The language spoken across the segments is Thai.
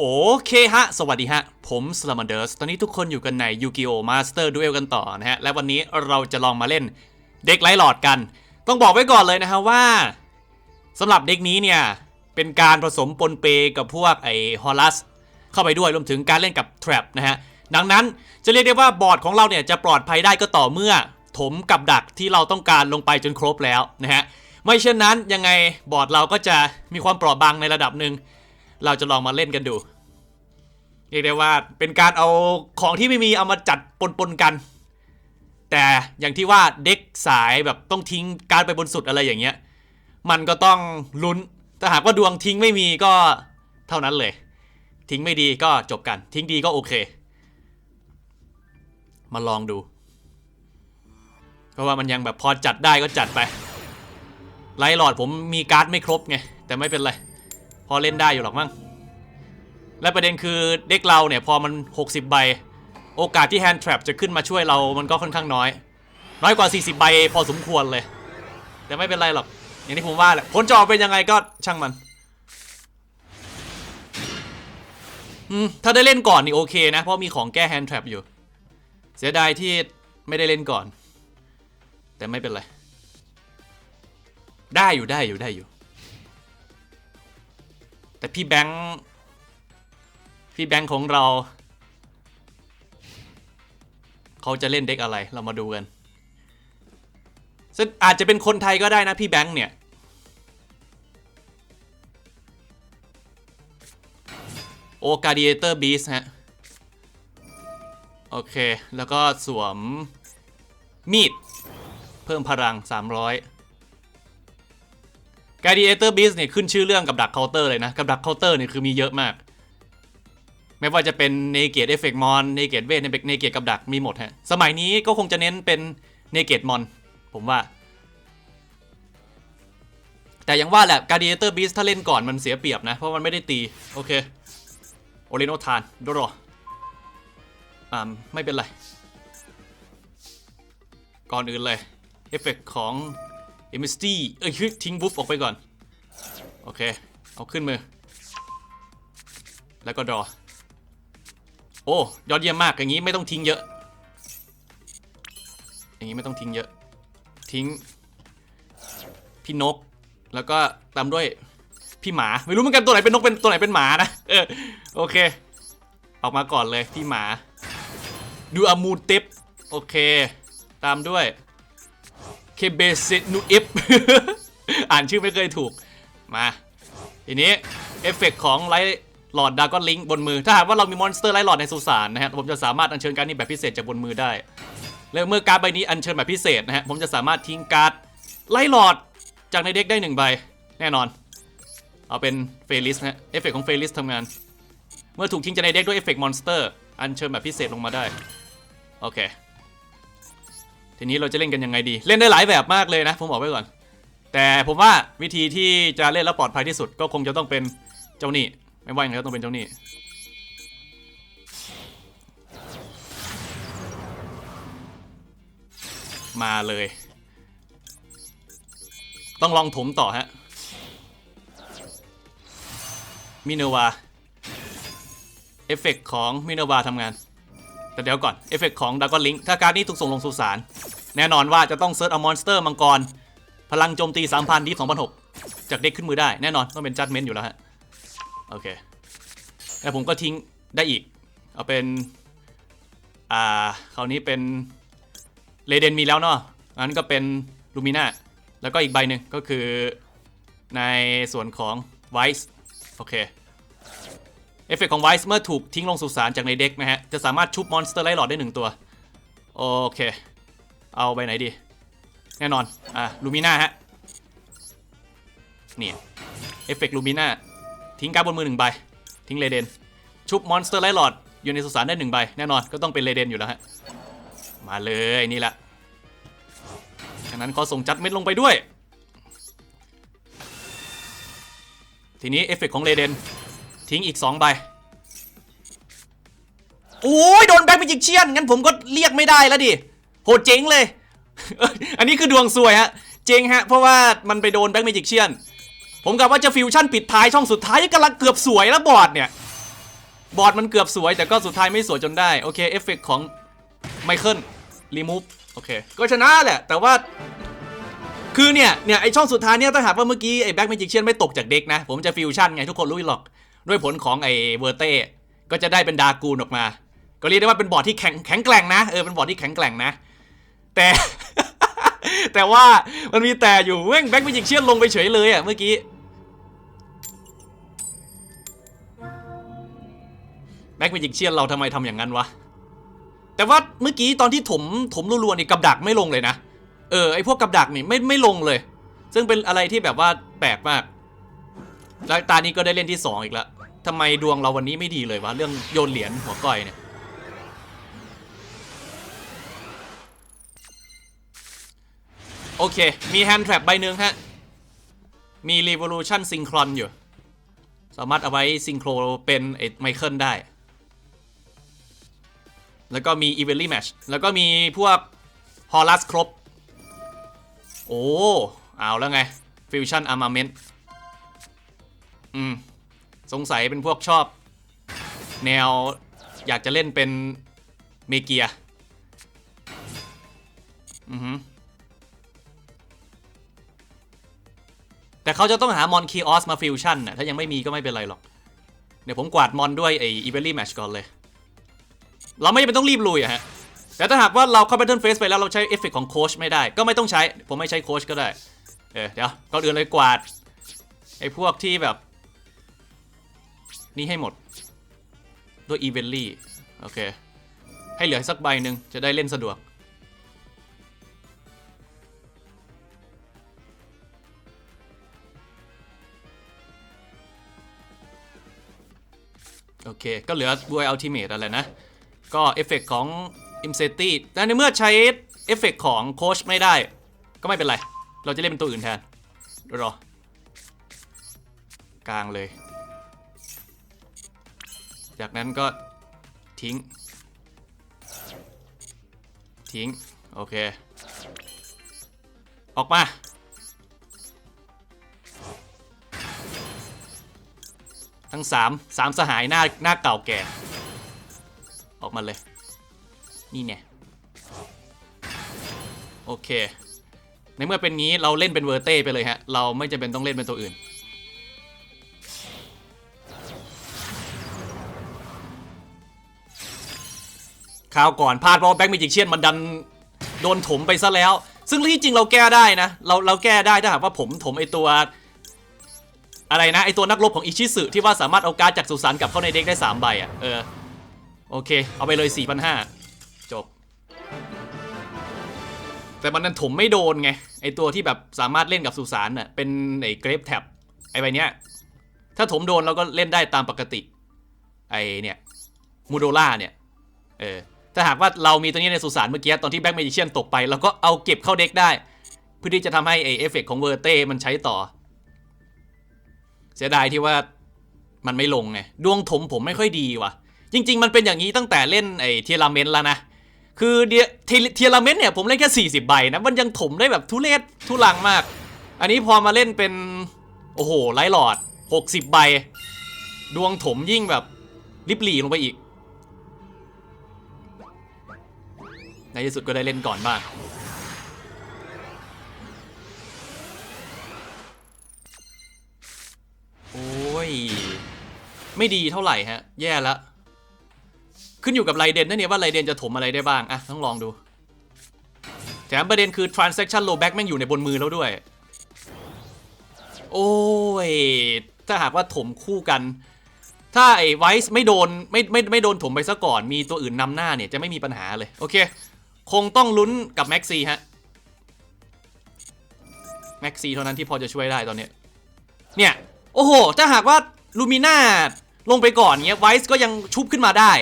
โอเคฮะ สวัสดีฮะ ผมสลามันเดอร์ส ตอนนี้ทุกคนอยู่กันในยูกิโอมาสเตอร์ดูเอลกันต่อนะฮะ และวันนี้เราจะลองมาเล่นเด็กไลท์หลอดกัน ต้องบอกไว้ก่อนเลยนะฮะว่าสำหรับเด็กนี้เนี่ย เป็นการผสมปนเปกับพวกไอฮอลัสเข้าไปด้วยรวมถึงการเล่นกับ Trap นะฮะ ดังนั้นจะเรียกได้ว่าบอร์ดของเราเนี่ยจะปลอดภัยได้ก็ต่อเมื่อ ถมกับดักที่เราต้องการลงไปจนครบแล้วนะฮะ ไม่เช่นนั้นยังไงบอร์ดเราก็จะมีความเปราะบางในระดับหนึ่ง เราจะลองมาเล่นกันดู เรียกได้ว่าเป็นการเอาของที่ไม่มีเอามาจัดปนๆกัน แต่อย่างที่ว่าเด็กสายแบบต้องทิ้งการไปบนสุดอะไรอย่างเงี้ย มันก็ต้องลุ้น ถ้าหากว่าดวงทิ้งไม่มีก็เท่านั้นเลย ทิ้งไม่ดีก็จบกัน ทิ้งดีก็โอเค มาลองดู เพราะว่ามันยังแบบพอจัดได้ก็จัดไป ไลหลอดผมมีการ์ดไม่ครบไง แต่ไม่เป็นไร พอเล่นได้อยู่หรอกมั้งและประเด็นคือเด็กเราเนี่ยพอมัน 60 ใบ โอกาสที่แฮนด์ทรัพจะขึ้นมาช่วยเรามันก็ค่อนข้างน้อย น้อยกว่า 40 ใบพอสมควรเลย แต่ไม่เป็นไรหรอก อย่างที่ผมว่าแหละผลจะออกเป็นยังไงก็ช่างมันอืมถ้าได้เล่นก่อนนี่โอเคนะ เพราะมีของแก้แฮนด์ทรัพอยู่ เสียดายที่ไม่ได้เล่นก่อน แต่ไม่เป็นไร ได้อยู่ได้อยู่ได้อยู่ แต่พี่แบงค์พี่แบงค์ของเรา เขาจะเล่นเด็กอะไรเรามาดูกันซึ่งอาจจะเป็นคนไทยก็ได้นะพี่แบงค์เนี่ย โอกาเดียเตอร์บีสฮะ โอเค แล้วก็สวมมีด เพิ่มพลัง 300 g า a ดีเอเตอร์บิสเนี่ยขึ้นชื่อเรื่องกับดักเคาน์เตอร์เลยนะ กับดักเคาน์เตอร์เนี่ยคือมีเยอะมาก ไม่ว่าจะเป็นเนเกตเอฟเฟกมอนเนเกตเวทเนเกตกับดักมีหมดฮะ สมัยนี้ก็คงจะเน้นเป็นเนเกตมอนผมว่า แต่ย่างว่าแหละการ a ดีเอเตอร์บิสถ้าเล่นก่อนมันเสียเปรียบนะ เพราะมันไม่ได้ตี โอเค โอเรโนทานดรอ่าไม่เป็นไร ก่อนอื่นเลย เอฟเฟกของ เอมิสตี้เอ้ยคือทิ้งบุฟออกไปก่อน โอเค เอาขึ้นมือ แล้วก็ดรอ โอ้ ยอดเยี่ยมมากอย่างนี้ไม่ต้องทิ้งเยอะ อย่างนี้ไม่ต้องทิ้งเยอะ ทิ้ง พี่นก แล้วก็ตามด้วยพี่หมา ไม่รู้เหมือนกันตัวไหนเป็นนกเป็นตัวไหนเป็นหมานะเออโอเค ออกมาก่อนเลยพี่หมา ดูอามูเต็บโอเค ตามด้วย เคเบเซนูเอฟอ่านชื่อไม่เคยถูก มา ทีนี้ เอฟเฟกของไลท์หลอดดากอนลิงบนมือ ถ้าหากว่าเรามีมอนสเตอร์ไลท์หลอดในสุสานนะฮะผมจะสามารถอัญเชิญการดนี้แบบพิเศษจากบนมือได้ แล้วเมื่อการ์ดใบนี้อัญเชิญแบบพิเศษนะฮะผมจะสามารถทิ้งการ์ดไลท์หลอดจากในเด็กได้หนึ่งใบ แน่นอน เอาเป็นเฟลิสนะฮะเอฟเฟกของเฟลิสทำงาน เมื่อถูกทิ้งจากในเด็กด้วยเอฟเฟกมอนสเตอร์อัญเชิญแบบพิเศษลงมาได้โอเค ทีนี้เราจะเล่นกันยังไงดี เล่นได้หลายแบบมากเลยนะ ผมบอกไว้ก่อน แต่ผมว่าวิธีที่จะเล่นแล้วปลอดภัยที่สุดก็คงจะต้องเป็นเจ้าหนี้ไม่ว่ายังไงก็ต้องเป็นเจ้าหนี้มาเลย ต้องลองถมต่อฮะมินวาเอฟเฟกของมินวาทำงาน แต่เดี๋ยวก่อน เอฟเฟกของดากอนลิงถ้าการนี้ถูกส่งลงสุสาน แน่นอนว่าจะต้องเซิร์ชเอามอนสเตอร์มังกร พลังโจมตี 3,000ดี2006 จากเด็กขึ้นมือได้ แน่นอนต้องเป็นจัดเมนต์อยู่แล้วฮะ โอเค แล้วผมก็ทิ้งได้อีก เอาเป็น อ่าคราวนี้เป็นเรเดนมีแล้วเนาะงั้นก็เป็นลูมิน่า แล้วก็อีกใบหนึ่งก็คือในส่วนของไวส์โอเค เอฟเฟกของไวส์เมื่อถูกทิ้งลงสุสานจากในเด็กนะฮะ จะสามารถชุบมอนสเตอร์ไลท์หลอดได้หนึ่งตัว โอเค เอาใบไหนดี แน่นอน อะลูมิน่าฮะ เนี่ยเอฟเฟกลูมิน่าทิ้งการ์ดบนมือหนึ่งใบ ทิ้งเรเดน ชุบมอนสเตอร์ไลท์หลอดอยู่ในสุสานได้หนึ่งใบ แน่นอนก็ต้องเป็นเรเดนอยู่แล้วฮะ มาเลยนี่แหละจากนั้นขอส่งจัดเม็ดลงไปด้วย ทีนี้เอฟเฟกของเรเดน ทิ้งอีก2ใบโอ้ยโดนแบ็คเมจิกเชียนงั้นผมก็เรียกไม่ได้แล้วดิโหเจ๋งเลย อันนี้คือดวงซวยฮะเจ๋งฮะเพราะว่ามันไปโดนแบ็คเมจิกเชียนผมกะว่าจะฟิวชั่นปิดท้ายช่องสุดท้ายกำลังเกือบสวยแล้วบอร์ดเนี่ยบอร์ดมันเกือบสวยแต่ก็สุดท้ายไม่สวยจนได้โอเคเอฟเฟกของไมเคิลรีมูฟโอเคก็ชนะแหละ แต่ว่าคือเนี่ยเนี่ยไอช่องสุดท้ายเนี่ยถ้าหากว่าเมื่อกี้ไอแบ็กแมจิกเชียนไม่ตกจากเด็กนะ ผมจะฟิวชั่นไงทุกคนรู้หรอก ด้วยผลของไอเวอร์เต้ก็จะได้เป็นดากูนออกมา ก็เรียกได้ว่าเป็นบอร์ดที่แข็งแข็งแกร่งนะเออเป็นบอร์ดที่แข็งแกร่งนะ แต่ แต่ว่ามันมีแต่อยู่แม่งแบ็กแมจิกเชียนลงไปเฉยเลยอะเมื่อกี้แบ็กเมจิกเชียนเราทำไมทำอย่างนั้นวะ แต่ว่าเมื่อกี้ตอนที่ถมถมรัวๆนี่กับดักไม่ลงเลยนะ เออไอพวกกับดักนี่ไม่ไม่ลงเลย ซึ่งเป็นอะไรที่แบบว่าแปลกมาก แล้วตานี้ก็ได้เล่นที่ 2 อีกแล้ว ทำไมดวงเราวันนี้ไม่ดีเลยวะเรื่องโยนเหรียญหัวก้อยเนี่ยโอเค มีแฮนด์แทร็บใบหนึ่งฮะ มี Revolution Synchron อยู่ สามารถเอาไว้ซิงโครเป็นไอ้ไมเคิลได้ แล้วก็มี e v e n l y Match แล้วก็มีพวกฮอลัสครบ โอ้ เอาแล้วไง Fusion Armament อืม สงสัยเป็นพวกชอบ แนวอยากจะเล่นเป็นเมเกียอือแต่เขาจะต้องหามอนคีออสมาฟิวชั่นน่ะถ้ายังไม่มีก็ไม่เป็นไรหรอก เดี๋ยวผมกวาดมอนด้วยไออีเวลลี่แมชก่อนเลย เราไม่จำเป็นต้องรีบลุยอะฮะ แต่ถ้าหากว่าเราเข้า Battle Phase ไปแล้วเราใช้เอฟเฟกของโคชไม่ได้ ก็ไม่ต้องใช้ ผมไม่ใช้โคชก็ได้ เออเดี๋ยวก่อนอื่นเลยกวาดไอพวกที่แบบ นี่ให้หมด ด้วยอีเวลลี่โอเค ให้เหลือสักใบหนึ่งจะได้เล่นสะดวก โอเค ก็เหลือ v o i Ultimate อะไรนะ ก็เอฟเฟกของ i m s e t i แต่ในเมื่อใช้เอฟเฟกของโคชไม่ได้ ก็ไม่เป็นไร เราจะเล่นเป็นตัวอื่นแทนรอกลางเลย จากนั้นก็ทิ้ง ทิ้ง โอเค ออกมา ทั้งสามสามสหายหน้าหน้าเก่าแก่ ออกมาเลย นี่เนี่ยโอเค ในเมื่อเป็นงี้เราเล่นเป็นเวอร์เต้ไปเลยฮะ เราไม่จำเป็นต้องเล่นเป็นตัวอื่น คราวก่อนพลาดเพราะแบ็กมิจิกเชียนมันดันโดนถมไปซะแล้ว ซึ่งที่จริงเราแก้ได้นะ เราเราแก้ได้ถ้าหากว่าผมถมไอตัวอะไรนะไอตัวนักรบของอิชิสึที่ว่าสามารถเอาการ์ดจากสุสานกลับเข้าในเด็กได้ 3 ใบอะเออโอเค เอาไปเลย4,500จบ แต่มันนั้นถมไม่โดนไง ไอตัวที่แบบสามารถเล่นกับสุสานน่ะเป็นไอเกรฟแท็บไอใบเนี้ยถ้าถมโดนเราก็เล่นได้ตามปกติ ไอเนี่ยมูโดล่าเนี่ยเออ ถ้าหากว่าเรามีตัวนี้ในสุสานเมื่อกี้ตอนที่แบ็กเมจิเชียนตกไปเราก็เอาเก็บเข้าเด็กได้ เพื่อที่จะทำให้ไอเอฟเฟกของเวอร์เต้มันใช้ต่อ เสียดายที่ว่ามันไม่ลงไงดวงถมผมไม่ค่อยดีว่ะ จริง ๆ มันเป็นอย่างนี้ตั้งแต่เล่นไอ้เทียรเมนต์แล้วนะคือเดียเทียเทียรเมนต์เนี่ยผมเล่นแค่ 40 ใบนะ มันยังถมได้แบบทุเรศทุลังมาก อันนี้พอมาเล่นเป็น โอ้โหไลหลอด 60 ใบ ดวงถมยิ่งแบบริบหรี่ลงไปอีก ในที่สุดก็ได้เล่นก่อนบ้างโอ้ย ไม่ดีเท่าไหร่ฮะ แย่แล้วขึ้นอยู่กับไรเดนนะเนี่ยว่าไรเดนจะถมอะไรได้บ้าง อะ ต้องลองดู แถมประเด็นคือ transaction low back แม่งอยู่ในบนมือแล้วด้วย โอ้ย ถ้าหากว่าถมคู่กันถ้าไอ้ไวส์ไม่โดนไม่ไม่ไม่โดนถมไปซะก่อนมีตัวอื่นนำหน้าเนี่ยจะไม่มีปัญหาเลย โอเค คงต้องลุ้นกับแม็กซี่ฮะแม็กซี่เท่านั้นที่พอจะช่วยได้ตอนเนี้ยเนี่ย โอ้โห ถ้าหากว่าลูมิน่าลงไปก่อนเงี้ยไวส์ก็ยังชุบขึ้นมาได้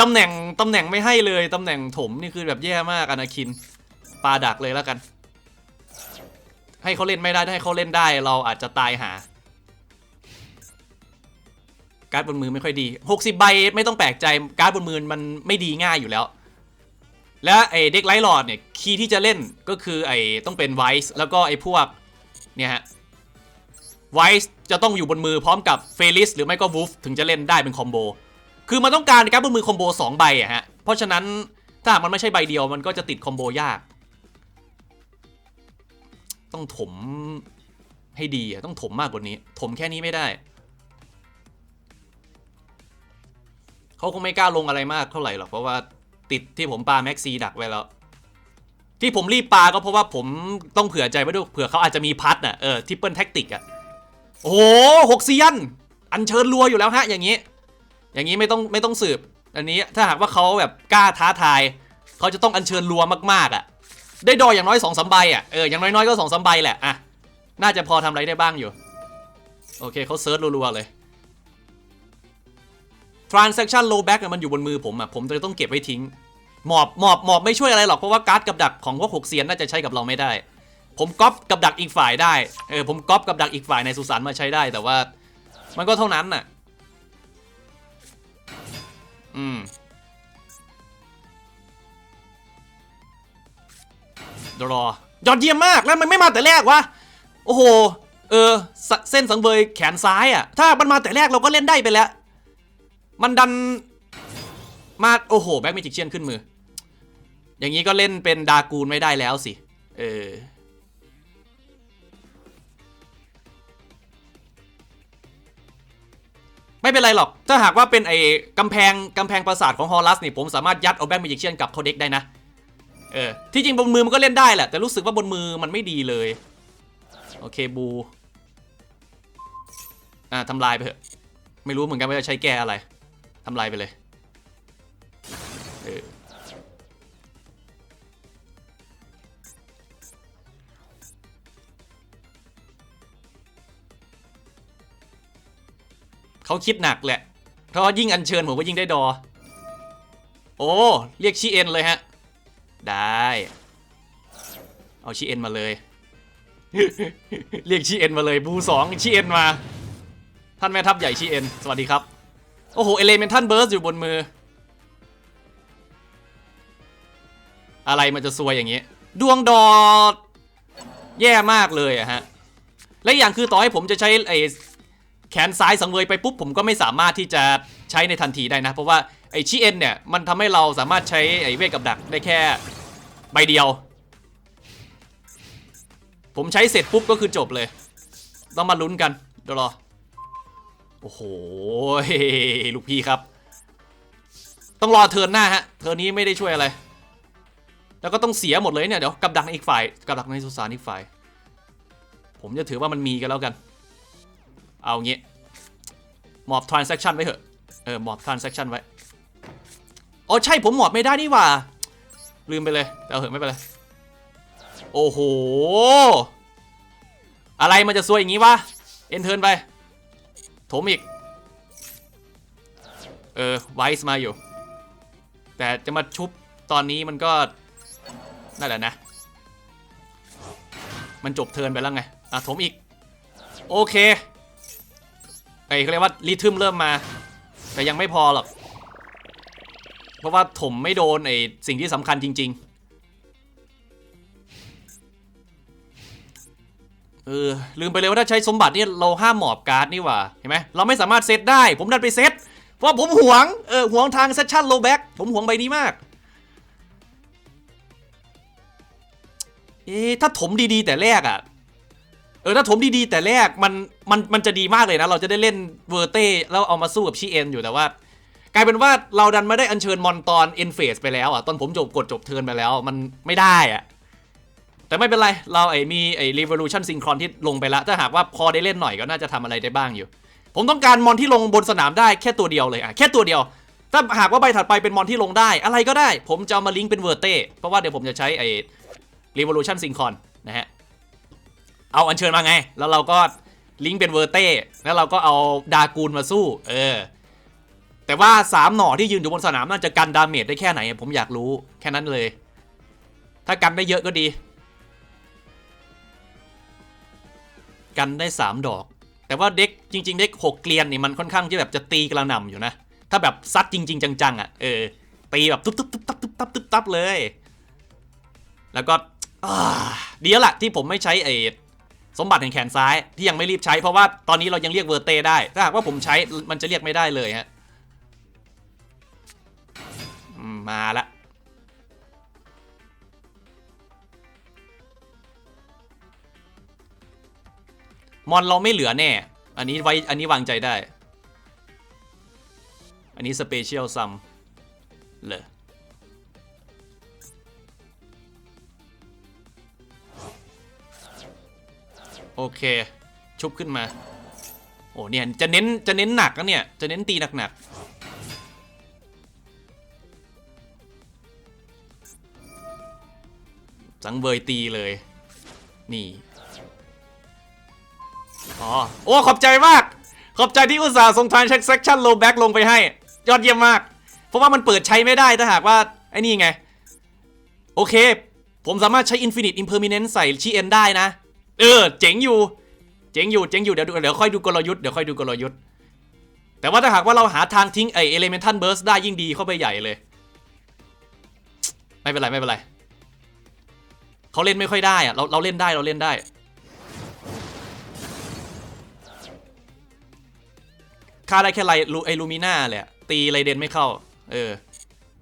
ตำแหน่งตำแหน่งไม่ให้เลย ตำแหน่งถมนี่คือแบบแย่มากอนาคินปาดักเลยแล้วกัน ให้เขาเล่นไม่ได้ถ้าให้เขาเล่นได้ เราอาจจะตายหา การ์ดบนมือไม่ค่อยดี 60 ใบไม่ต้องแปลกใจ การ์ดบนมือมันไม่ดีง่ายอยู่แล้ว และไอเด็กไลท์หลอดเนี่ยคีย์ที่จะเล่นก็คือไอต้องเป็นไวส์แล้วก็ไอพวกเนี่ยฮะไวส์จะต้องอยู่บนมือพร้อมกับเฟลิสหรือไม่ก็วูฟถึงจะเล่นได้เป็นคอมโบคือมันต้องการการบนมือคอมโบ2ใบอะฮะเพราะฉะนั้นถ้าหากมันไม่ใช่ใบเดียวมันก็จะติดคอมโบยาก ต้องถมให้ดีอะต้องถมมากกว่านี้ ถมแค่นี้ไม่ได้เขาคงไม่กล้าลงอะไรมากเท่าไหร่หรอกเพราะว่า ติดที่ผมปาแม็กซีดักไว้แล้ว ที่ผมรีบปาก็เพราะว่าผมต้องเผื่อใจไว้ด้วยเผื่อเขาอาจจะมีพัดอะเออทิปเปิลแท็กติกอะโอ้โหหกเซียน อันเชิญรัวอยู่แล้วฮะอย่างนี้ อย่างนี้ไม่ต้องไม่ต้องสืบ อันนี้ถ้าหากว่าเขาแบบกล้าท้าทายเขาจะต้องอัญเชิญรัวมากๆอะ ได้ดอยอย่างน้อยสองสามใบอะเอออย่างน้อยๆก็สองสามใบแหละอะน่าจะพอทำอะไรได้บ้างอยู่ โอเคเขาเซิร์ชรัวๆเลย transaction low back มันอยู่บนมือผมอะผมเลยต้องเก็บไว้ทิ้ง หมอบหมอบหมอบไม่ช่วยอะไรหรอกเพราะว่าการ์ดกับดักของพวกหกเซียนน่าจะใช้กับเราไม่ได้ ผมก๊อปกับดักอีกฝ่ายได้เออผมก๊อปกับดักอีกฝ่ายในสุสานมาใช้ได้แต่ว่า มันก็เท่านั้นน่ะ อืมดรอยอดเยี่ยมมากแล้วมันไม่มาแต่แรกวะโอ้โหเออเส้นสังเวยแขนซ้ายอะ ถ้ามันมาแต่แรกเราก็เล่นได้ไปแล้ว มันดันมาโอ้โหแบ็กเมจิกเชียนขึ้นมือ อย่างนี้ก็เล่นเป็นดากูนไม่ได้แล้วสิ เออไม่เป็นไรหรอก ถ้าหากว่าเป็นไอ้กำแพงกำแพงปราสาทของฮอลัสนี่ผมสามารถยัดเอาแบ็กเมจิกเชียนกับเขาเด็กได้นะ เออ ที่จริงบนมือมันก็เล่นได้แหละ แต่รู้สึกว่าบนมือมันไม่ดีเลย โอเคบู อ่าทำลายไปเถอะ ไม่รู้เหมือนกันว่าจะใช้แก้อะไร ทำลายไปเลยเออเขาคิดหนักแหละ เพราะยิ่งอัญเชิญผมก็ยิ่งได้ดอ โอ้ เรียกชีเอ็นเลยฮะ ได้ เอาชีเอ็นมาเลย เรียกชีเอ็นมาเลยบูสองชีเอ็นมา ท่านแม่ทัพใหญ่ชีเอ็น สวัสดีครับ โอ้โหเอเลเมนทันเบิร์สอยู่บนมือ อะไรมันจะซวยอย่างนี้ ดวงดอดแย่มากเลยอะฮะ และอย่างคือต่อให้ผมจะใช้ไอแขนซ้ายสังเวยไปปุ๊บ ผมก็ไม่สามารถที่จะใช้ในทันทีได้นะ เพราะว่าไอชีเอ็นเนี่ย มันทำให้เราสามารถใช้ไอเวทกับดักได้แค่ใบเดียว ผมใช้เสร็จปุ๊บก็คือจบเลย ต้องมาลุ้นกันเดี๋ยวรอ โอ้โหลูกพี่ครับ ต้องรอเทิร์นหน้าฮะเทิร์นนี้ไม่ได้ช่วยอะไร แล้วก็ต้องเสียหมดเลยเนี่ยเดี๋ยวกับดักอีกฝ่ายกับดักในสุสานอีกฝ่าย ผมจะถือว่ามันมีกันแล้วกัน เอางี้หมอบ transaction ไว้เถอะเออหมอบ transaction ไว้อ๋อใช่ผมหมอบไม่ได้นี่หว่า ลืมไปเลยแต่เอาเถอะไม่เป็นไรโอ้โห อะไรมันจะซวยอย่างงี้วะ เอ็นเทิร์นไป ถมอีก เออไวส์มาอยู่ แต่จะมาชุบตอนนี้มันก็ นั่นแหละนะ มันจบเทินไปแล้วไง อะถมอีก โอเค ไอ้เขาเรียกว่ารีทึมเริ่มมา แต่ยังไม่พอหรอก เพราะว่าถมไม่โดนไอ้สิ่งที่สำคัญจริง ๆ เออลืมไปเลยว่าถ้าใช้สมบัตินี่เราห้ามหมอบการ์ดนี่หว่าเห็นไหมเราไม่สามารถเซตได้ ผมดันไปเซตเพราะผมหวงเออหวงทางเซสชั่นโลแบ็กผมหวงใบนี้มากเอ๊ถ้าถมดีๆ แต่แรกอะ่ะเออถ้าถมดีๆ แต่แรกมันมันมันจะดีมากเลยนะ เราจะได้เล่นเวอร์เต้แล้วเอามาสู้กับชีเอ็นอยู่แต่ว่า กลายเป็นว่าเราดันไม่ได้อัญเชิญมอนตอนเอ็นเฟสไปแล้วอะตอนผมจบกดจบเทิร์นไปแล้ว มันไม่ได้อะ แต่ไม่เป็นไร เราไอ้มีไอ้ Revolution Synchron ที่ลงไปล้วถ้าหากว่าพอได้เล่นหน่อยก็น่าจะทำอะไรได้บ้างอยู่ ผมต้องการมอนที่ลงบนสนามได้แค่ตัวเดียวเลยอะแค่ตัวเดียว ถ้าหากว่าใบถัดไปเป็นมอนที่ลงได้อะไรก็ได้ ผมจะามาลิงก์เป็นเวอร์เต้เพราะว่าเดี๋ยวผมจะใช้ไอ้ Revolution Synchron นะฮะเอาอัญเชิญมาไง แล้วเราก็ลิงก์เป็นเวอร์เต้แล้วเราก็เอาดากูนมาสู้ เออ แต่ว่าสามหน่อที่ยืนอยู่บนสนามน่าจะกันดาเมจได้แค่ไหน ผมอยากรู้แค่นั้นเลย ถ้ากันได้เยอะก็ดี กันได้ 3 ดอก แต่ว่าเด็กจริง ๆ เด็กหกเกลียนนี่มันค่อนข้างที่แบบจะตีกระหน่ำอยู่นะ ถ้าแบบซัดจริง ๆ จังๆอะเออตีแบบตุ๊บตุ๊บตุ๊บตับตุ๊บตับตุ๊บตับเลย แล้วก็ดีแล้วล่ะที่ผมไม่ใช้ไอ้สมบัติแห่งแขนซ้ายที่ยังไม่รีบใช้เพราะว่าตอนนี้เรายังเรียกเวอร์เตได้ ถ้าหากว่าผมใช้มันจะเรียกไม่ได้เลยฮะมาละ มอนเราไม่เหลือแน่ อันนี้ไว้ อันนี้วางใจได้ อันนี้สเปเชียลซัมเลยโอเค ชุบขึ้นมา โอ้เนี่ย จะเน้น จะเน้นหนักนะเนี่ย จะเน้นตีหนักๆ สังเวยตีเลย นี่ อ๋อ โอ้ ขอบใจมาก ขอบใจที่อุตส่าห์ส่งทางเช็คเซ็กชั่นโลแบ็กลงไปให้ ยอดเยี่ยมมาก เพราะว่ามันเปิดใช้ไม่ได้ถ้าหากว่า ไอ้นี่ไง โอเค ผมสามารถใช้ Infinite Impermanence ใส่ชีเอ็นได้นะ เออ เจ๋งอยู่ เจ๋งอยู่ เจ๋งอยู่ เดี๋ยวดูเดี๋ยวค่อยดูกลยุทธ์ เดี๋ยวค่อยดูกลยุทธ์ แต่ว่าถ้าหากว่าเราหาทางทิ้งไอ Elemental Burst ได้ยิ่งดีเข้าไปใหญ่เลย ไม่เป็นไรไม่เป็นไรเขาเล่นไม่ค่อยได้อะเราเราเล่นได้เราเล่นได้ ฆ่าได้แค่ไรลูไอลูมิน่าแหละ ตีไรเดนไม่เข้า เออ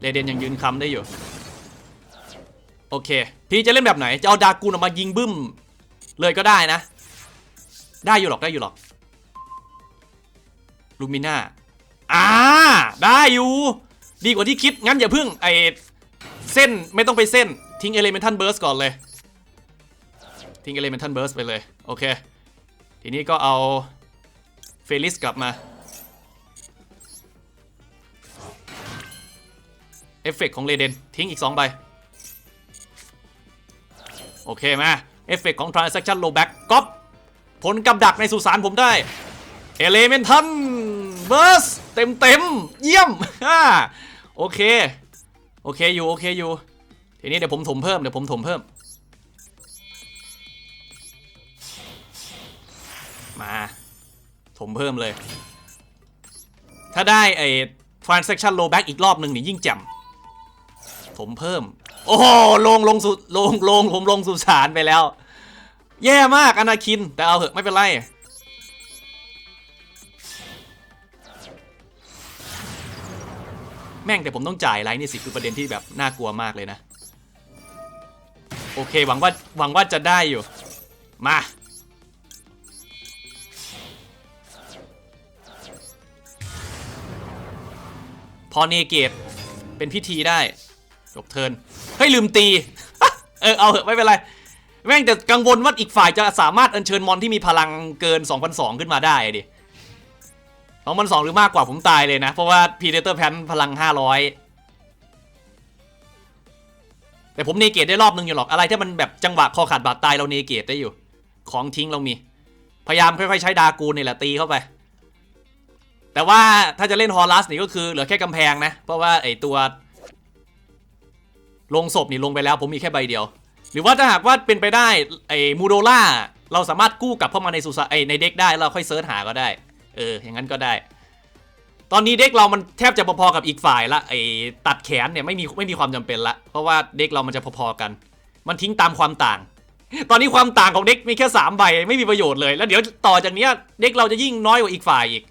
ไรเดนยังยืนค้ำได้อยู่ โอเค พี่จะเล่นแบบไหน จะเอาดากูนออกมายิงบึ้ม เลยก็ได้นะ ได้อยู่หรอกได้อยู่หรอกลูมิน่าอ่า ได้อยู่ ดีกว่าที่คิด งั้นอย่าพึ่งไอเส้นไม่ต้องไปเส้น ทิ้ง Elemental Burst ก่อนเลย ทิ้ง Elemental Burst ไปเลย โอเค ทีนี้ก็เอาเฟลิสกลับมา เอฟเฟกของเรเดนทิ้งอีก2ใบโอเคมาเอฟเฟกของ Transaction Rollback ก๊อปผลกับดักในสุสานผมได้ Elemental Burst เต็มเต็มเยี่ยมฮ่าโอเค โอเคอยู่ โอเคอยู่ ทีนี้เดี๋ยวผมถมเพิ่ม เดี๋ยวผมถมเพิ่ม มา ถมเพิ่มเลย ถ้าได้ไอ้ transaction rollback อีกรอบหนึ่งนี่ยิ่งแจ่ม ถมเพิ่ม โอ้โหลงลงสุลงลงผมลงสุสานไปแล้ว แย่มากอนาคิน แต่เอาเหอะไม่เป็นไรแม่งแต่ผมต้องจ่ายไรนี่สิคือประเด็นที่แบบน่ากลัวมากเลยนะ โอเคหวังว่าหวังว่าจะได้อยู่ มา พอเนเกตเป็นพิธีได้ จบเทินเฮ้ยลืมตี เออเอาเหอะไม่เป็นไร แม่งแต่กังวลว่าอีกฝ่ายจะสามารถอัญเชิญมอนที่มีพลังเกิน2,002ขึ้นมาได้ดิ2,002หรือมากกว่าผมตายเลยนะ เพราะว่า Predator p a n พลัง 500 แต่ผมเนเกตได้รอบนึงอยู่หรอก อะไรที่มันแบบจังหวะคอขาดบาดตายเราเนเกตได้อยู่ ของทิ้งเรามี พยายามค่อยๆใช้ดากูนี่แหละตีเข้าไปแต่ว่าถ้าจะเล่นฮอลัสนี่ก็คือเหลือแค่กำแพงนะ เพราะว่าไอตัว ลงศพนี่ลงไปแล้วผมมีแค่ใบเดียว หรือว่าถ้าหากว่าเป็นไปได้ไอ้มูโดล่าเราสามารถกู้กลับเข้ามาในสุสานในเด็กได้เราค่อยเซิร์ชหาก็ได้ เออ อย่างนั้นก็ได้ ตอนนี้เด็กเรามันแทบจะพอๆกับอีกฝ่ายละไอ้ตัดแขนเนี่ยไม่มีไม่มีความจำเป็นละ เพราะว่าเด็กเรามันจะพอๆกัน มันทิ้งตามความต่าง ตอนนี้ความต่างของเด็กมีแค่สามใบไม่มีประโยชน์เลย แล้วเดี๋ยวต่อจากเนี้ยเด็กเราจะยิ่งน้อยกว่าอีกฝ่ายอีก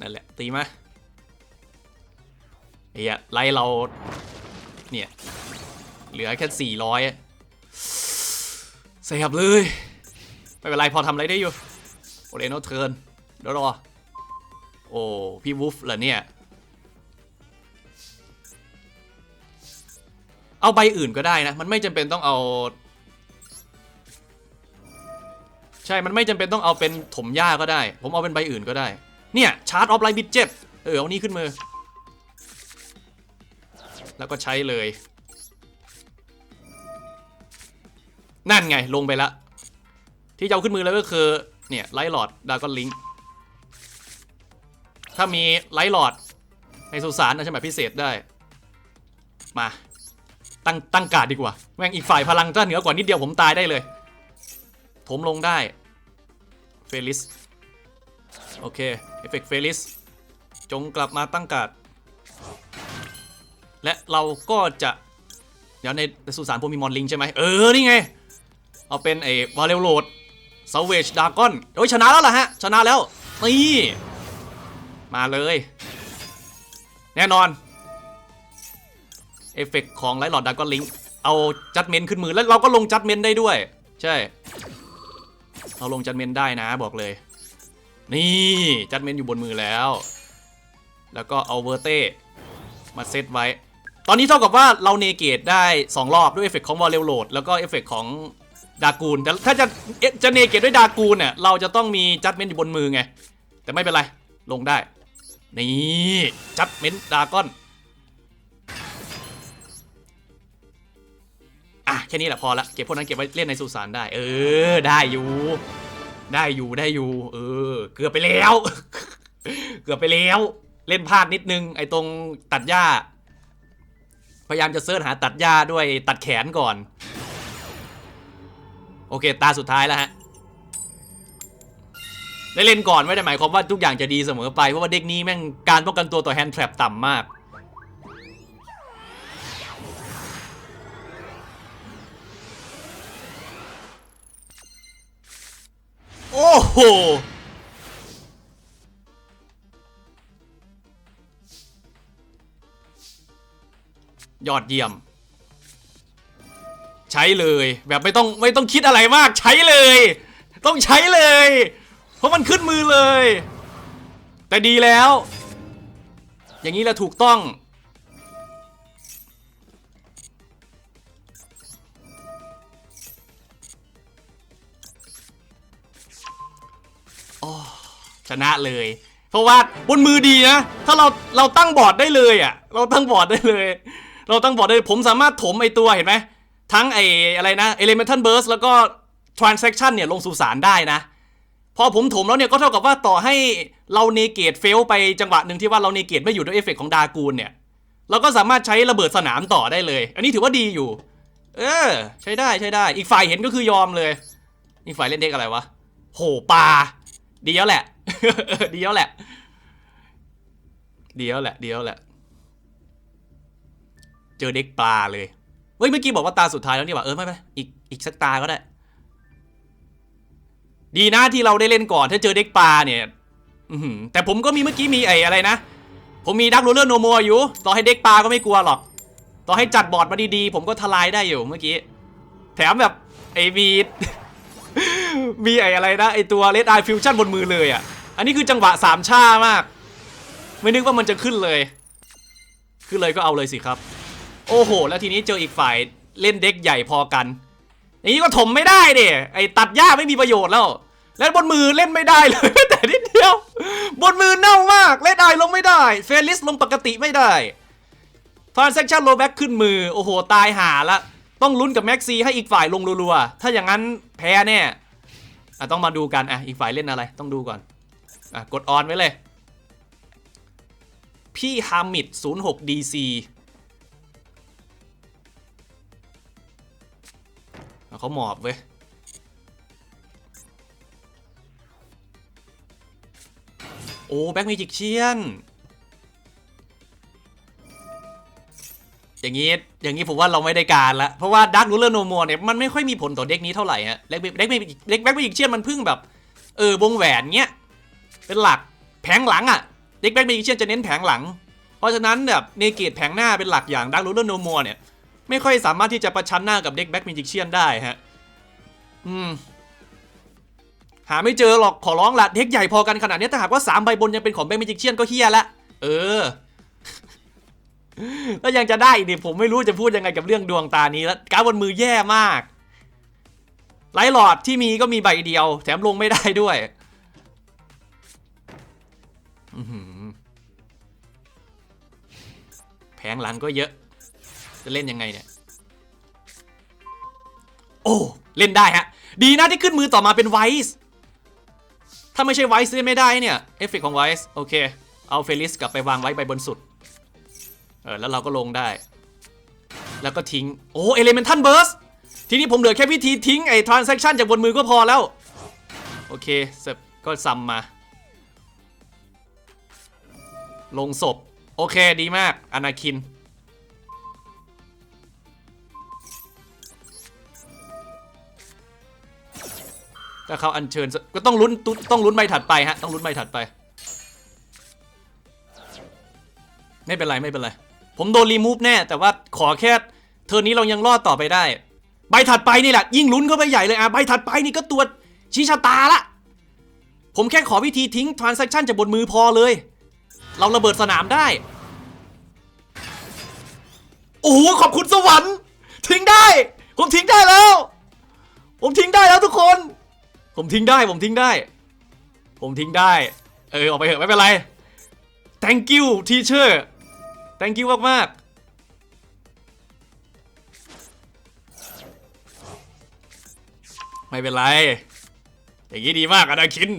นั่นแหละตีมา ไอ้ไล่เรา เนี่ย เหลือแค่สี่ร้อยเสียบเลย ไม่เป็นไรพอทำอะไรได้อยู่ โอเรโนเทิร์นเดี๋ยวรอ โอ้ พี่วูฟเหรอเนี่ย เอาใบอื่นก็ได้นะ มันไม่จำเป็นต้องเอา ใช่ มันไม่จำเป็นต้องเอาเป็นถมหญ้าก็ได้ ผมเอาเป็นใบอื่นก็ได้ เนี่ย ชาร์จออฟไลน์บิดเจ็ตเออเอานี่ขึ้นมือ แล้วก็ใช้เลย นั่นไงลงไปละ ที่จะเอาขึ้นมือแล้วก็คือ เนี่ยไลท์หลอดดากอนลิงถ้ามีไลท์หลอดในสุสานนะใช่ไหมพิเศษได้ มา ตั้งตั้งการดดีกว่า แม่งอีกฝ่ายพลังถ้าเหนือกว่านิดเดียวผมตายได้เลย ถมลงได้ เฟลิส โอเค เอฟเฟกเฟลิส จงกลับมาตั้งการ์ด และเราก็จะเดี๋ยวในสุสานพวกมีมอนลิงใช่ไหมเออ นี่ไง เอาเป็นไอ้วาเลโหลดซาเวจดากอนโอ้ยชนะแล้วล่ะฮะ ชนะแล้ว นี่ มาเลย แน่นอน เอฟเฟกต์ของไลท์หลอดดากอนลิงเอาจัดเมนขึ้นมือแล้วเราก็ลงจัดเมนได้ด้วย ใช่ เราลงจัดเมนได้นะบอกเลย นี่จัดเมนอยู่บนมือแล้ว แล้วก็เอาเวอร์เต้มาเซตไว้ ตอนนี้เท่ากับว่าเราเนเกตได้ 2 รอบด้วยเอฟเฟกต์ของวอลเลโหลดแล้วก็เอฟเฟกต์ของดากูนแต่ถ้าจะจะเนเกตด้วยดากูนเนี่ยเราจะต้องมีจัดเมนต์อยู่บนมือไง แต่ไม่เป็นไรลงได้ นี่จัดเมนต์ดากอนอะแค่นี้แหละพอละเก็บพวกนั้นเก็บไว้เล่นในสุสานได้ เออ ได้อยู่ ได้อยู่ได้อยู่ เออ เกือบไปแล้ว เกือบไปแล้ว เล่นพลาดนิดนึง ไอ้ตรงตัดหญ้า พยายามจะเสิร์ชหาตัดหญ้าด้วยตัดแขนก่อน โอเค ตาสุดท้ายแล้วฮะ ได้เล่นก่อนไม่ได้หมายความว่าทุกอย่างจะดีเสมอไป เพราะว่าเด็กนี้แม่งการป้องกันตัวต่อแฮนด์แทรปต่ำมาก โอ้โห ยอดเยี่ยม ใช้เลยแบบไม่ต้องไม่ต้องคิดอะไรมากใช้เลย ต้องใช้เลย เพราะมันขึ้นมือเลย แต่ดีแล้ว อย่างนี้แหละถูกต้องโอชนะเลย เพราะว่าบนมือดีนะ ถ้าเราเราตั้งบอร์ดได้เลยอะ เราตั้งบอร์ดได้เลย เราตั้งบอร์ดได้ผมสามารถถมไอตัวเห็นไหมทั้งไออะไรนะ elemental burst แล้วก็ transaction เนี่ยลงสู่สารได้นะ พอผมถมแล้วเนี่ยก็เท่ากับว่าต่อให้เราเนเกตเฟลไปจังหวะหนึ่งที่ว่าเราเนเกตไม่อยู่ด้วยเอฟเฟกต์ของดากูนเนี่ยเราก็สามารถใช้ระเบิดสนามต่อได้เลย อันนี้ถือว่าดีอยู่ เออ ใช้ได้ใช้ได้ อีกฝ่ายเห็นก็คือยอมเลย อีกฝ่ายเล่นเด็กอะไรวะ โหปลาดีแล้วแหละ ดีแล้วแหละ ดีแล้วแหละ ดีแล้วแหละ เจอเด็กปลาเลย เฮ้ยเมื่อกี้บอกว่าตาสุดท้ายแล้วนี่ว่าเออไม่ไม่อีกอีกสักตาก็ได้ ดีนะที่เราได้เล่นก่อนถ้าเจอเด็กปลาเนี่ยแต่ผมก็มีเมื่อกี้มีไอ้อะไรนะ ผมมีดักโรเลอร์โนโมอยู่ ต่อให้เด็กปลาก็ไม่กลัวหรอก ต่อให้จัดบอร์ดมาดีๆ ผมก็ทลายได้อยู่เมื่อกี้ แถมแบบไอ้มีมีไอ้อะไรนะไอ้ตัวเลดไอฟิวชั่นบนมือเลยอะ อันนี้คือจังหวะสามชามาก ไม่นึกว่ามันจะขึ้นเลย ขึ้นเลยก็เอาเลยสิครับ โอ้โห แล้วทีนี้เจออีกฝ่ายเล่นเด็กใหญ่พอกันอย่างนี้ก็ถมไม่ได้เดไอตัดหญ้าไม่มีประโยชน์แล้ว แล้วบนมือเล่นไม่ได้เลย แต่นิดเดียว บนมือเน่ามากเล่นไอลงไม่ได้เฟลิสลงปกติไม่ได้ทรานเซ็คชั่นโลแบ็กขึ้นมือโอ้โห ตายหาละ ต้องลุ้นกับแม็กซีให้อีกฝ่ายลงรัวๆถ้าอย่างนั้นแพ้แน่อะต้องมาดูกันอะอีกฝ่ายเล่นอะไรต้องดูก่อนอะกดออนไว้เลย พี่ฮามิด06 DC เขาหมอบเว้ยโอ้แบ็กเมจิกเชียน อย่างนี้ อย่างนี้ผมว่าเราไม่ได้การละ เพราะว่าดักรูเลอร์โนโมเนี่ยมันไม่ค่อยมีผลต่อเด็กนี้เท่าไหร่ฮะเด็กเด็กเด็กแบ็กเมจิกเชียนมันพิ่งแบบ เออวงแหวนเงี้ย เป็นหลักแผงหลังอะเด็กแบ็กเมจิกเชียนจะเน้นแผงหลัง เพราะฉะนั้นแบบเนเกตแผงหน้าเป็นหลักอย่างดักรูเลอร์โนโมเนี่ย ไม่ค่อยสามารถที่จะประชันหน้ากับเด็กแบ็กเมจิเชียนได้ฮะ อืม หาไม่เจอหรอกขอร้องละเด็กใหญ่พอกันขนาดนี้ถ้าหากว่า3ใบบนยังเป็นของแบ็กเมจิเชียนก็เฮียละเออแล้วยังจะได้อีกผมไม่รู้จะพูดยังไงกับเรื่องดวงตานี้แล้วการบนมือแย่มากไลท์หลอดที่มีก็มีใบเดียว แถมลงไม่ได้ด้วยแผงหลังก็เยอะ จะเล่นยังไงเนี่ย โอ้ เล่นได้ฮะ ดีนะที่ขึ้นมือต่อมาเป็นไวส์ถ้าไม่ใช่ไวส์เล่นไม่ได้เนี่ย เอฟเฟกของไวส์โอเค เอาเฟลิสกลับไปวางไว้ใบบนสุด เออ แล้วเราก็ลงได้ แล้วก็ทิ้ง โอ้เอเลเมนทันเบิร์สทีนี้ผมเหลือแค่วิธีทิ้งไอ้ทรานเซ็คชันจากบนมือก็พอแล้ว โอเคเสร็จก็ซัมมา ลงศพ โอเคดีมากอนาคิน ถ้าเขาอัญเชิญก็ต้องลุ้นต้องลุ้นใบถัดไปฮะต้องลุ้นใบถัดไป ไม่เป็นไรไม่เป็นไร ผมโดนรีมูฟแน่ แต่ว่าขอแค่เทอร์นี้เรายังรอดต่อไปได้ ใบถัดไปนี่แหละ ยิ่งลุ้นเข้าไปใหญ่เลยอะใบถัดไปนี่ก็ตัวชี้ชะตาละ ผมแค่ขอวิธีทิ้ง transaction จากบนมือพอเลย เราระเบิดสนามได้ โอ้โหขอบคุณสวรรค์ ทิ้งได้ ผมทิ้งได้แล้ว ผมทิ้งได้แล้วทุกคน ผมทิ้งได้ผมทิ้งได้ ผมทิ้งได้ เออออกไปเถอะไม่เป็นไร thank you teacher thank you มากมากไม่เป็นไร อย่างนี้ดีมากอนาคิน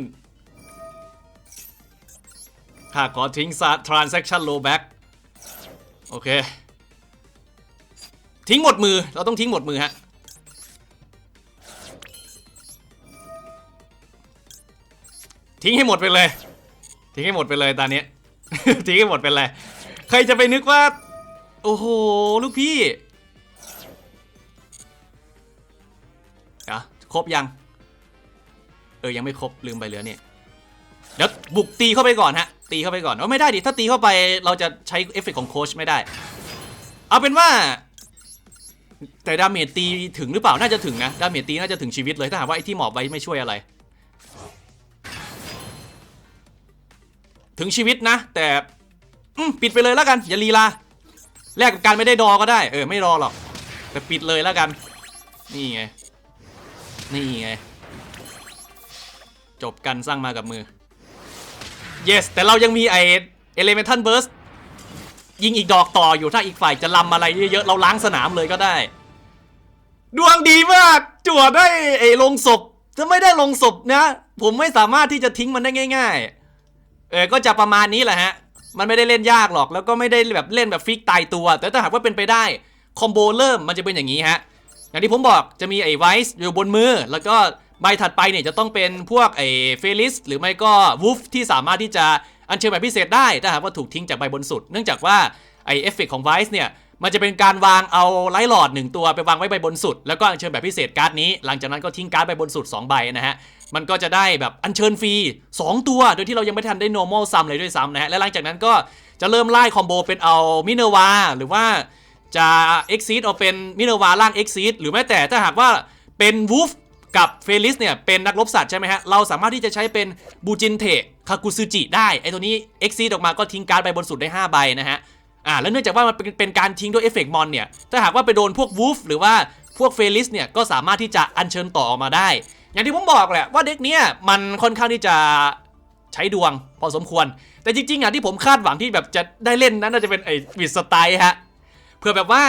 ข้าขอทิ้งซา transaction low back โอเค ทิ้งหมดมือ เราต้องทิ้งหมดมือฮะ ทิ้งให้หมดไปเลย ทิ้งให้หมดไปเลยตอนนี้ ทิ้งให้หมดไปเลย ใครจะไปนึกว่า โอ้โห ลูกพี่อะครบยัง เออ ยังไม่ครบ ลืมไปเหลือเนี่ยเดี๋ยวบุกตีเข้าไปก่อนฮะ ตีเข้าไปก่อนเอาไม่ได้ดิ ถ้าตีเข้าไปเราจะใช้เอฟเฟกต์ของโค้ชไม่ได้ เอาเป็นว่า แต่ดาเมจตีถึงหรือเปล่า น่าจะถึงนะ ดาเมจตีน่าจะถึงชีวิตเลย ถ้าหากว่าไอ้ที่หมอบไว้ไม่ช่วยอะไร ถึงชีวิตนะ แต่ปิดไปเลยแล้วกัน อย่าลีลาแลกกับการไม่ได้ดอก็ได้ เออ ไม่รอหรอก แต่ปิดเลยแล้วกัน นี่ไง นี่ไง จบกันสร้างมากับมือ yes แต่เรายังมีไอ elemental burst ยิงอีกดอกต่ออยู่ถ้าอีกฝ่ายจะลำอะไรเยอะๆ เราล้างสนามเลยก็ได้ ดวงดีมาก จั่วได้ไอ้ลงศพถ้าไม่ได้ลงศพนะ ผมไม่สามารถที่จะทิ้งมันได้ง่าย ๆ เออก็จะประมาณนี้แหละฮะ มันไม่ได้เล่นยากหรอก แล้วก็ไม่ได้แบบเล่นแบบฟิกตายตัว แต่ถ้าหากว่าเป็นไปได้คอมโบเริ่มมันจะเป็นอย่างนี้ฮะ อย่างที่ผมบอกจะมีไอ้ไวส์อยู่บนมือ แล้วก็ใบถัดไปเนี่ยจะต้องเป็นพวกไอ้เฟลิสหรือไม่ก็วูฟที่สามารถที่จะอัญเชิญแบบพิเศษได้ถ้าหากว่าถูกทิ้งจากใบบนสุด เนื่องจากว่าไอ้เอฟเฟกของไวส์เนี่ย มันจะเป็นการวางเอาไลท์หลอดหนึ่งตัวไปวางไว้ใบบนสุด แล้วก็อัญเชิญแบบพิเศษการ์ดนี้ หลังจากนั้นก็ทิ้งการ์ดใบบนสุด 2 ใบนะฮะ มันก็จะได้แบบอัญเชิญฟรี 2 ตัว โดยที่เรายังไม่ทันได้ normal sum เลยด้วยซ้ำนะฮะ และหลังจากนั้นก็จะเริ่มไล่คอมโบเป็นเอามิเนวาหรือว่าจะ exceed เอาเป็นมิเนวาล่าง exceed หรือแม้แต่ถ้าหากว่าเป็นวูฟกับเฟลิสเนี่ยเป็นนักรบสัตว์ใช่ไหมฮะ เราสามารถที่จะใช้เป็นบูจินเทะคากุซึจิได้ ไอตัวนี้ exceed ออกมาก็ทิ้งการ์ดใบบนสุดได้ 5 ใบนะฮะ อ่าแล้วเนื่องจากว่ามันเป็นเป็นการทิ้งด้วยเอฟเฟกต์มอนเนี่ยถ้าหากว่าไปโดนพวกวูฟหรือว่าพวกเฟลิสเนี่ยก็สามารถที่จะอัญเชิญต่อออกมาได้ อย่างที่ผมบอกแหละว่าเด็กเนี้ยมันค่อนข้างที่จะใช้ดวงพอสมควร แต่จริงๆอะที่ผมคาดหวังที่แบบจะได้เล่นนั้นน่าจะเป็นไอ้วิสไตล์ฮะเพื่อแบบว่า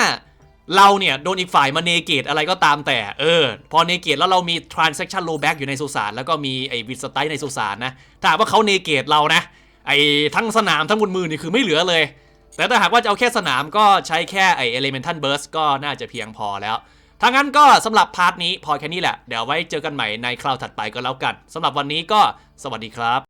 เราเนี่ยโดนอีกฝ่ายมาเนเกตอะไรก็ตามแต่เออพอเนเกตแล้วเรามี transaction low back อยู่ในสุสานแล้วก็มีไอ้วิสไตล์ในสุสานนะถ้าหากว่าเขาเนเกตเรานะไอ้ทั้งสนามทั้งบนมือนี่คือไม่เหลือเลย แต่ถ้าหากว่าจะเอาแค่สนามก็ใช้แค่ไอเอเลเมนทัลเบิร์สก็น่าจะเพียงพอแล้วถ้างั้นก็สำหรับพาร์ทนี้พอแค่นี้แหละ เดี๋ยวไว้เจอกันใหม่ในคราวถัดไปก็แล้วกันสำหรับวันนี้ก็สวัสดีครับ